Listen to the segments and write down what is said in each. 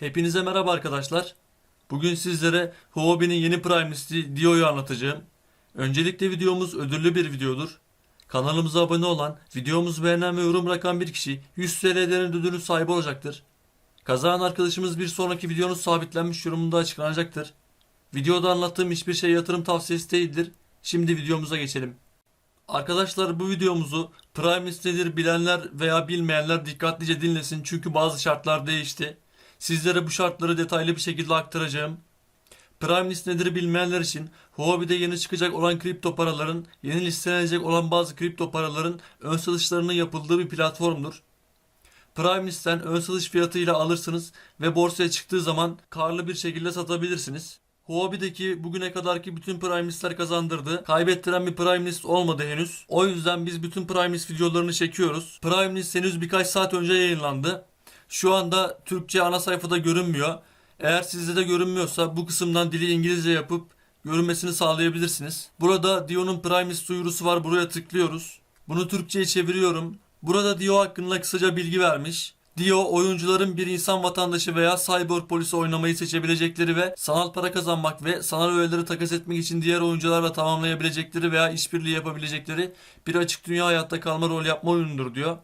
Hepinize merhaba arkadaşlar. Bugün sizlere Huobi'nin yeni Prime listi Dio'yu anlatacağım. Öncelikle videomuz ödüllü bir videodur. Kanalımıza abone olan, videomuzu beğenen ve yorum bırakan bir kişi 100 TL'lerin ödülü sahibi olacaktır. Kazanan arkadaşımız bir sonraki videonun sabitlenmiş yorumunda açıklanacaktır. Videoda anlattığım hiçbir şey yatırım tavsiyesi değildir. Şimdi videomuza geçelim. Arkadaşlar bu videomuzu Prime listedir bilenler veya bilmeyenler dikkatlice dinlesin çünkü bazı şartlar değişti. Sizlere bu şartları detaylı bir şekilde aktaracağım. Prime list nedir bilmeyenler için Huobi'de yeni çıkacak olan kripto paraların, yeni listelenecek olan bazı kripto paraların ön satışlarının yapıldığı bir platformdur. Prime listen ön satış fiyatıyla alırsınız ve borsaya çıktığı zaman karlı bir şekilde satabilirsiniz. Huobi'deki bugüne kadarki bütün Prime listler kazandırdı. Kaybettiren bir Prime list olmadı henüz. O yüzden biz bütün Prime list videolarını çekiyoruz. Prime list henüz birkaç saat önce yayınlandı. Şu anda Türkçe ana sayfada görünmüyor. Eğer sizde de görünmüyorsa bu kısımdan dili İngilizce yapıp görünmesini sağlayabilirsiniz. Burada Dio'nun Prime list duyurusu var. Buraya tıklıyoruz. Bunu Türkçe'ye çeviriyorum. Burada Dio hakkında kısaca bilgi vermiş. Dio oyuncuların bir insan vatandaşı veya cyber polisi oynamayı seçebilecekleri ve sanal para kazanmak ve sanal öğeleri takas etmek için diğer oyuncularla tamamlayabilecekleri veya işbirliği yapabilecekleri bir açık dünya hayatta kalma rol yapma oyunudur diyor.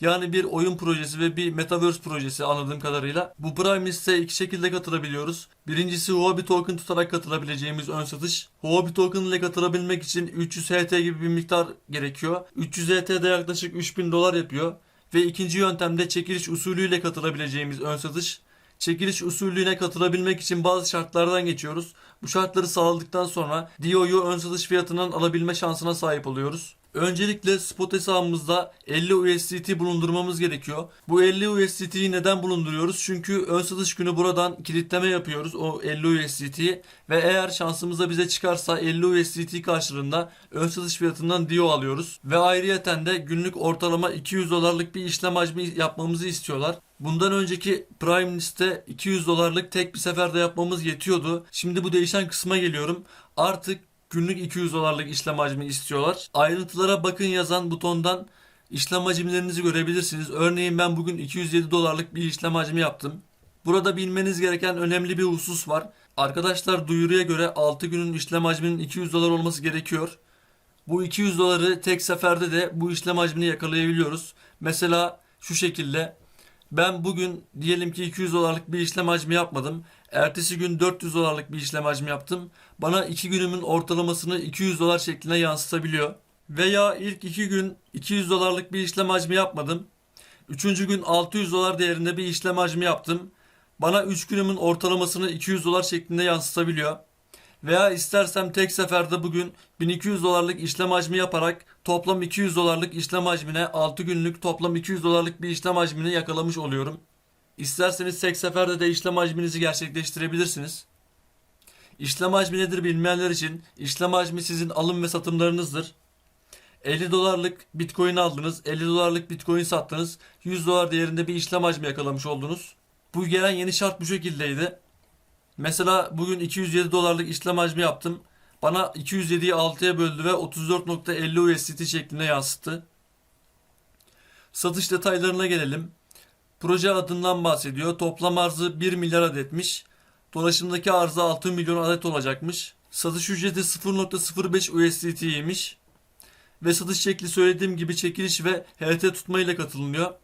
Yani bir oyun projesi ve bir metaverse projesi anladığım kadarıyla. Bu Prime liste iki şekilde katılabiliyoruz. Birincisi Huobi token tutarak katılabileceğimiz ön satış. Huobi token ile katılabilmek için 300 HT gibi bir miktar gerekiyor. 300 HT de yaklaşık 3000 dolar yapıyor. Ve ikinci yöntemde çekiliş usulüyle katılabileceğimiz ön satış. Çekiliş usulüne katılabilmek için bazı şartlardan geçiyoruz. Bu şartları sağladıktan sonra Dio'yu ön satış fiyatından alabilme şansına sahip oluyoruz. Öncelikle spot hesabımızda 50 USDT bulundurmamız gerekiyor. Bu 50 USDT'yi neden bulunduruyoruz? Çünkü ön satış günü buradan kilitleme yapıyoruz o 50 USDT'yi ve eğer şansımıza bize çıkarsa 50 USDT karşılığında ön satış fiyatından Dio alıyoruz. Ve ayrıyeten de günlük ortalama 200 dolarlık bir işlem hacmi yapmamızı istiyorlar. Bundan önceki Prime liste 200 dolarlık tek bir seferde yapmamız yetiyordu. Şimdi bu değişen kısma geliyorum. Artık günlük 200 dolarlık işlem hacmi istiyorlar. Ayrıntılara bakın yazan butondan işlem hacimlerinizi görebilirsiniz. Örneğin ben bugün 207 dolarlık bir işlem hacmi yaptım. Burada bilmeniz gereken önemli bir husus var. Arkadaşlar duyuruya göre 6 günün işlem hacminin 200 dolar olması gerekiyor. Bu 200 doları tek seferde de bu işlem hacmini yakalayabiliyoruz. Mesela şu şekilde ben bugün diyelim ki 200 dolarlık bir işlem hacmi yapmadım. Ertesi gün 400 dolarlık bir işlem hacmi yaptım. Bana 2 günümün ortalamasını 200 dolar şeklinde yansıtabiliyor. Veya ilk 2 gün 200 dolarlık bir işlem hacmi yapmadım. Üçüncü gün 600 dolar değerinde bir işlem hacmi yaptım. Bana 3 günümün ortalamasını 200 dolar şeklinde yansıtabiliyor. Veya istersem tek seferde bugün 1200 dolarlık işlem hacmi yaparak toplam 200 dolarlık işlem hacmine 6 günlük toplam 200 dolarlık bir işlem hacmini yakalamış oluyorum. İsterseniz tek seferde de işlem hacminizi gerçekleştirebilirsiniz. İşlem hacmi nedir bilmeyenler için işlem hacmi sizin alım ve satımlarınızdır. 50 dolarlık bitcoin aldınız, 50 dolarlık bitcoin sattınız, 100 dolar değerinde bir işlem hacmi yakalamış oldunuz. Bu gelen yeni şart bu şekildeydi. Mesela bugün 207 dolarlık işlem hacmi yaptım. Bana 207'yi 6'ya böldü ve 34.50 USDT şeklinde yansıttı. Satış detaylarına gelelim. Proje adından bahsediyor. Toplam arzı 1 milyar adetmiş. Dolaşımdaki arzı 6 milyon adet olacakmış. Satış ücreti 0.05 USDT'ymiş. Ve satış şekli söylediğim gibi çekiliş ve HT tutma ile katılınıyor.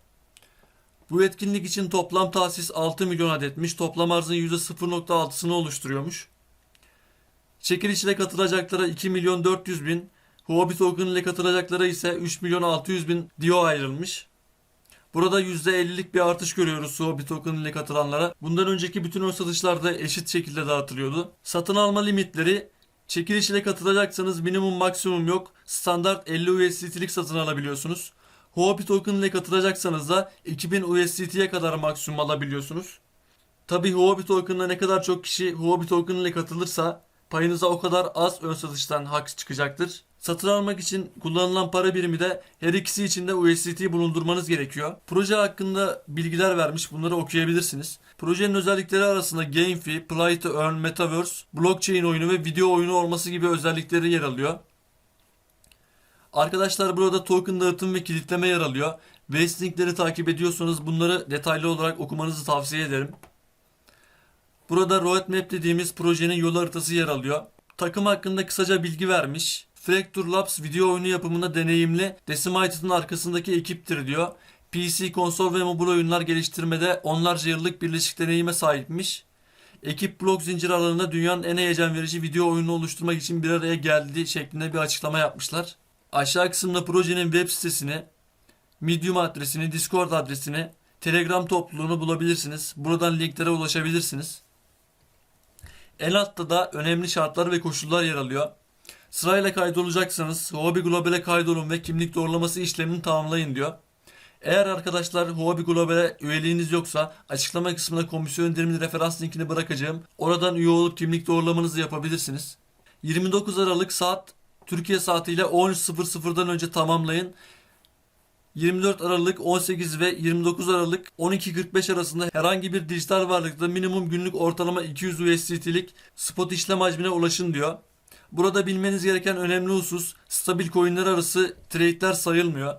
Bu etkinlik için toplam tahsis 6 milyon adetmiş. Toplam arzın %0.6'sını oluşturuyormuş. Çekiliş ile katılacaklara 2 milyon 400 bin, Huobi Token ile katılacaklara ise 3 milyon 600 bin Dio ayrılmış. Burada %50'lik bir artış görüyoruz Huobi Token ile katılanlara. Bundan önceki bütün ön satışlarda eşit şekilde dağıtılıyordu. Satın alma limitleri çekiliş ile katılacaksanız minimum maksimum yok. Standart 50 USDT'lik satın alabiliyorsunuz. Huobi Token ile katılacaksanız da 2000 USDT'ye kadar maksimum alabiliyorsunuz. Tabi Huobi Token'la ne kadar çok kişi Huobi Token ile katılırsa payınıza o kadar az ön satıştan hak çıkacaktır. Satın almak için kullanılan para birimi de her ikisi için de USDT bulundurmanız gerekiyor. Proje hakkında bilgiler vermiş bunları okuyabilirsiniz. Projenin özellikleri arasında GameFi, Play to Earn, Metaverse, blockchain oyunu ve video oyunu olması gibi özellikleri yer alıyor. Arkadaşlar burada token dağıtım ve kilitleme yer alıyor. Vestingleri takip ediyorsanız bunları detaylı olarak okumanızı tavsiye ederim. Burada roadmap dediğimiz projenin yol haritası yer alıyor. Takım hakkında kısaca bilgi vermiş. Fracture Labs video oyunu yapımında deneyimli Decimated'ın arkasındaki ekiptir diyor. PC, konsol ve mobil oyunlar geliştirmede onlarca yıllık birleşik deneyime sahipmiş. Ekip blok zinciri alanında dünyanın en heyecan verici video oyunu oluşturmak için bir araya geldi şeklinde bir açıklama yapmışlar. Aşağı kısımda projenin web sitesini, Medium adresini, Discord adresini, Telegram topluluğunu bulabilirsiniz. Buradan linklere ulaşabilirsiniz. En altta da önemli şartlar ve koşullar yer alıyor. Sırayla kaydolacaksanız Huobi Global'e kaydolun ve kimlik doğrulaması işlemini tamamlayın diyor. Eğer arkadaşlar Huobi Global'e üyeliğiniz yoksa açıklama kısmına komisyon indirimli referans linkini bırakacağım. Oradan üye olup kimlik doğrulamanızı yapabilirsiniz. 29 Aralık saat Türkiye saatiyle 13.00'dan önce tamamlayın. 24 Aralık 18 ve 29 Aralık 12.45 arasında herhangi bir dijital varlıkta minimum günlük ortalama 200 USDT'lik spot işlem hacmine ulaşın diyor. Burada bilmeniz gereken önemli husus stabil coinler arası trade'ler sayılmıyor.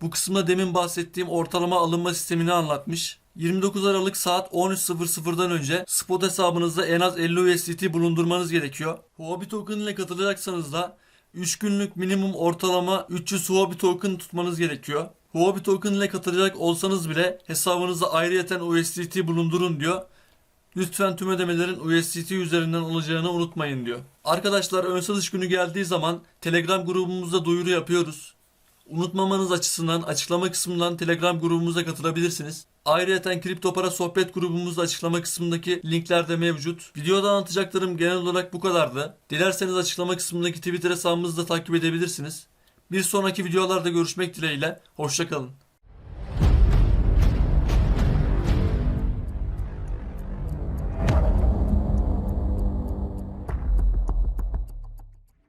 Bu kısımda demin bahsettiğim ortalama alınma sistemini anlatmış. 29 Aralık saat 13.00'dan önce spot hesabınızda en az 50 USDT bulundurmanız gerekiyor. Huobi token ile katılacaksanız da 3 günlük minimum ortalama 300 Huobi token tutmanız gerekiyor. Huobi token ile katılacak olsanız bile hesabınızda ayrıyeten USDT bulundurun diyor. Lütfen tüm ödemelerin USDT üzerinden olacağını unutmayın diyor. Arkadaşlar ön satış günü geldiği zaman Telegram grubumuzda duyuru yapıyoruz. Unutmamanız açısından açıklama kısmından Telegram grubumuza katılabilirsiniz. Ayrıca kripto para sohbet grubumuzda açıklama kısmındaki linklerde mevcut. Videoda anlatacaklarım genel olarak bu kadardı. Dilerseniz açıklama kısmındaki Twitter hesabımızı da takip edebilirsiniz. Bir sonraki videolarda görüşmek dileğiyle. Hoşçakalın.